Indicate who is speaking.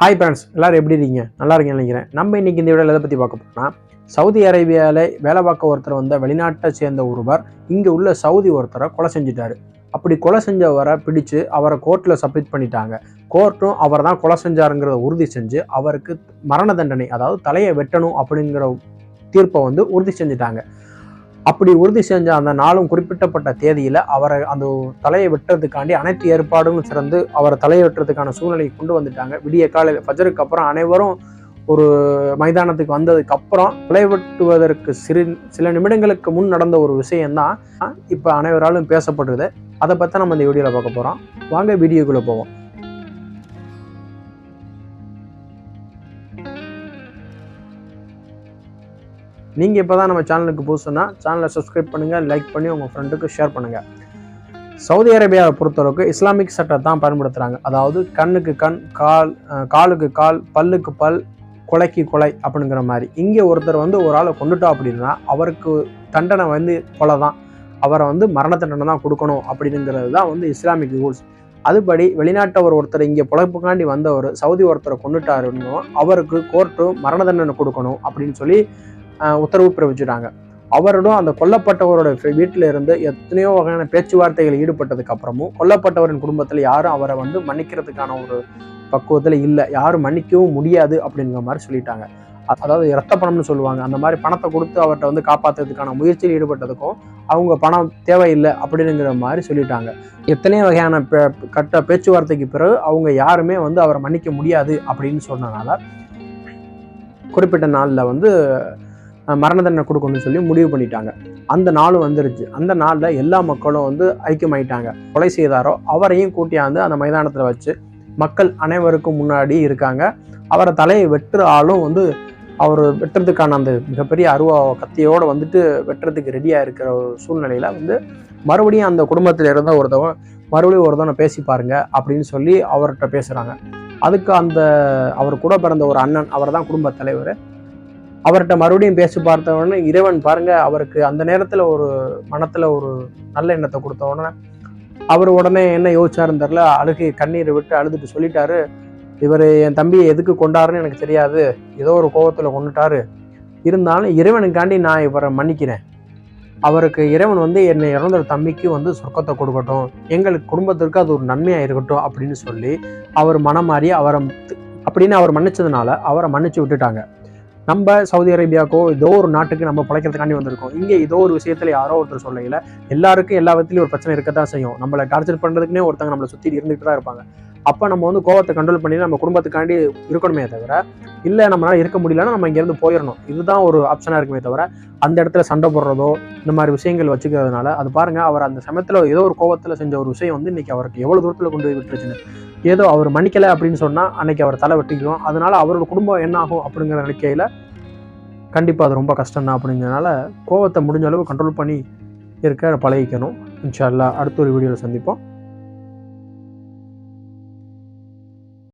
Speaker 1: Hi friends எல்லோரும் எப்படி இருக்கீங்க? நல்லா இருக்கீங்கன்னு நினைக்கிறேன். நம்ம இன்றைக்கி இந்த வீடியோவில் எதை பற்றி பார்க்க போறோம்னா சவுதி அரேபியாவில் வேலை பார்க்க ஒருத்தர் வந்த வெளிநாட்டை சேர்ந்த ஒருவர் இங்கே உள்ள சவுதி ஒருத்தரை கொலை செஞ்சுட்டார். அப்படி கொலை செஞ்சவரை பிடிச்சு அவரை கோர்ட்டில் சப்மிட் பண்ணிட்டாங்க. கோர்ட்டும் அவர் தான் கொலை செஞ்சாருங்கிறத உறுதி செஞ்சு அவருக்கு மரண தண்டனை அதாவது தலையை வெட்டணும் அப்படிங்கிற தீர்ப்பை வந்து உறுதி செஞ்சுட்டாங்க. அப்படி உறுதி செஞ்ச அந்த நாளும் குறிப்பிட்டப்பட்ட தேதியில் அவரை அந்த தலையை வெட்டுறதுக்காண்டி அனைத்து ஏற்பாடும் சிறந்து அவரை தலையை வெட்டுறதுக்கான சூழ்நிலையை கொண்டு வந்துட்டாங்க. விடிய காலையில் ஃபஜருக்கு அப்புறம் அனைவரும் ஒரு மைதானத்துக்கு வந்ததுக்கு அப்புறம் தலை வெட்டுவதற்கு சிறு சில நிமிடங்களுக்கு முன் நடந்த ஒரு விஷயம்தான் இப்போ அனைவராலும் பேசப்படுறது அதை பற்றி நம்ம இந்த வீடியோவில் பார்க்க போகிறோம் வாங்க வீடியோக்குள்ளே போவோம். நீங்கள் இப்போ தான் நம்ம சேனலுக்கு புதுசுன்னா சேனலை சப்ஸ்கிரைப் பண்ணுங்கள் லைக் பண்ணி உங்கள் ஃப்ரெண்டுக்கு ஷேர் பண்ணுங்கள் சவுதி அரேபியாவை பொறுத்தளவுக்கு இஸ்லாமிக் சட்டத்தை தான் பயன்படுத்துகிறாங்க அதாவது கண்ணுக்கு கண் கால் காலுக்கு கால் பல்லுக்கு பல் கொலைக்கு கொலை அப்படிங்கிற மாதிரி. இங்கே ஒருத்தர் வந்து ஒரு ஆளை கொண்டுட்டோம் அப்படின்னா அவருக்கு தண்டனை வந்து கொலை தான் அவரை வந்து மரண தண்டனை தான் கொடுக்கணும் அப்படிங்கிறது தான் வந்து இஸ்லாமிக் ரூல்ஸ். அதுபடி வெளிநாட்டவர் ஒருத்தர் இங்கே புழப்புக்காண்டி வந்தவர் சவுதி ஒருத்தரை கொண்டுட்டாருன்னு அவருக்கு கோர்ட்டு மரண தண்டனை கொடுக்கணும் அப்படின்னு சொல்லி உத்தரவு பிறப்பிச்சுட்டாங்க. அவரிடம் அந்த கொல்லப்பட்டவரோட வீட்டில் இருந்து எத்தனையோ வகையான பேச்சுவார்த்தைகள் ஈடுபட்டதுக்கு அப்புறமும் கொல்லப்பட்டவரின் குடும்பத்தில் யாரும் அவரை வந்து மன்னிக்கிறதுக்கான ஒரு பக்குவத்தில் இல்லை. யாரும் மன்னிக்கவும் முடியாது அப்படிங்கிற மாதிரி சொல்லிட்டாங்க. அதாவது இரத்த பணம்னு சொல்லுவாங்க. அந்த மாதிரி பணத்தை கொடுத்து அவர்கிட்ட வந்து காப்பாற்றுறதுக்கான முயற்சியில் ஈடுபட்டதுக்கும் அவங்க பணம் தேவையில்லை அப்படிங்கிற மாதிரி சொல்லிட்டாங்க. எத்தனை வகையான கட்ட பேச்சுவார்த்தைக்கு பிறகு அவங்க யாருமே வந்து அவரை மன்னிக்க முடியாது அப்படின்னு சொன்னனால குறிப்பிட்ட நாளில் வந்து மரண தண்டனை கொடுக்கணும்னு சொல்லி முடிவு பண்ணிட்டாங்க. அந்த நாளும் வந்துருச்சு. அந்த நாளில் எல்லா மக்களும் வந்து ஐக்கியமாயிட்டாங்க. கொலை செய்தாரோ அவரையும் கூட்டியாந்து அந்த மைதானத்தில் வச்சு மக்கள் அனைவருக்கும் முன்னாடி இருக்காங்க. அவரை தலையை வெட்டுற ஆளும் வந்து அவர் வெட்டுறதுக்கான அந்த மிகப்பெரிய அருவா கத்தியோடு வந்துட்டு வெட்டுறதுக்கு ரெடியாக இருக்கிற ஒரு சூழ்நிலையில் வந்து மறுபடியும் அந்த குடும்பத்தில் இருந்த ஒருத்தவன் மறுபடியும் ஒருத்தவனை பேசி பாருங்க அப்படின்னு சொல்லி அவர்கிட்ட பேசுகிறாங்க அதுக்கு அந்த அவர் கூட பிறந்த ஒரு அண்ணன் அவர் தான் குடும்ப தலைவர். அவர்கிட்ட மறுபடியும் பேசி பார்த்த உடனே இறைவன் பாருங்க அவருக்கு அந்த நேரத்தில் ஒரு மனத்தில் ஒரு நல்ல எண்ணத்தை கொடுத்த உடனே அவர் உடனே என்ன யோசிச்சாருன்னு தெரில அழுகி கண்ணீரை விட்டு அழுதுட்டு சொல்லிட்டாரு இவர் என் தம்பியை எதுக்கு கொண்டாருன்னு எனக்கு தெரியாது ஏதோ ஒரு கோபத்தில் கொண்டுட்டாரு. இருந்தாலும் இறைவனுக்காண்டி நான் இவரை மன்னிக்கிறேன். அவருக்கு இறைவன் வந்து என்னை இறந்த தம்பிக்கு வந்து சொர்க்கத்தை கொடுக்கட்டும் எங்களுக்கு குடும்பத்திற்கு அது ஒரு நன்மையாக இருக்கட்டும் அப்படின்னு சொல்லி அவர் மனம் மாறி அவரை அப்படின்னு அவர் மன்னிச்சதுனால அவரை மன்னிச்சு விட்டுட்டாங்க. நம்ம சவுதி அரேபியாக்கோ ஏதோ ஒரு நாட்டுக்கு நம்ம பிழைக்கிறதுக்காண்டி வந்திருக்கோம். இங்கே ஏதோ ஒரு விஷயத்துல யாரோ ஒருத்தர் சொல்லையில் எல்லாருக்கும் எல்லா விதத்துலையும் ஒரு பிரச்சனை இருக்கத்தான் செய்யும். நம்மளை டார்ச்சர் பண்ணுறதுக்குனே ஒருத்தங்க நம்மளை சுற்றி இருந்துகிட்டு தான் இருப்பாங்க. அப்போ நம்ம வந்து கோவத்தை கண்ட்ரோல் பண்ணி நம்ம குடும்பத்துக்காண்டி இருக்கணுமே தவிர இல்லை நம்மளால் இருக்க முடியலன்னா நம்ம இங்கேருந்து போயிடணும். இதுதான் ஒரு ஆப்ஷனாக இருக்குமே தவிர அந்த இடத்துல சண்டை போடுறதோ இந்த மாதிரி விஷயங்கள் வச்சுக்கிறதுனால அது பாருங்க அவர் அந்த சமயத்தில் ஏதோ ஒரு கோவத்தில் செஞ்ச ஒரு விஷயம் வந்து இன்றைக்கி அவருக்கு எவ்வளோ தூரத்தில் கொண்டு போய் விட்டுருச்சுன்னு. ஏதோ அவர் மன்னிக்கலை அப்படின்னு சொன்னால் அன்னைக்கு அவர் தலை வெட்டிக்குவோம் அதனால் அவரோட குடும்பம் என்ன ஆகும் அப்படிங்கிற நினைக்கையில் கண்டிப்பாக அது ரொம்ப கஷ்டம் தான் அப்படிங்கிறனால கோவத்தை முடிஞ்ச அளவு கண்ட்ரோல் பண்ணி இருக்க பழகிக்கணும். இன்ஷா அடுத்த ஒரு வீடியோவில் சந்திப்போம்.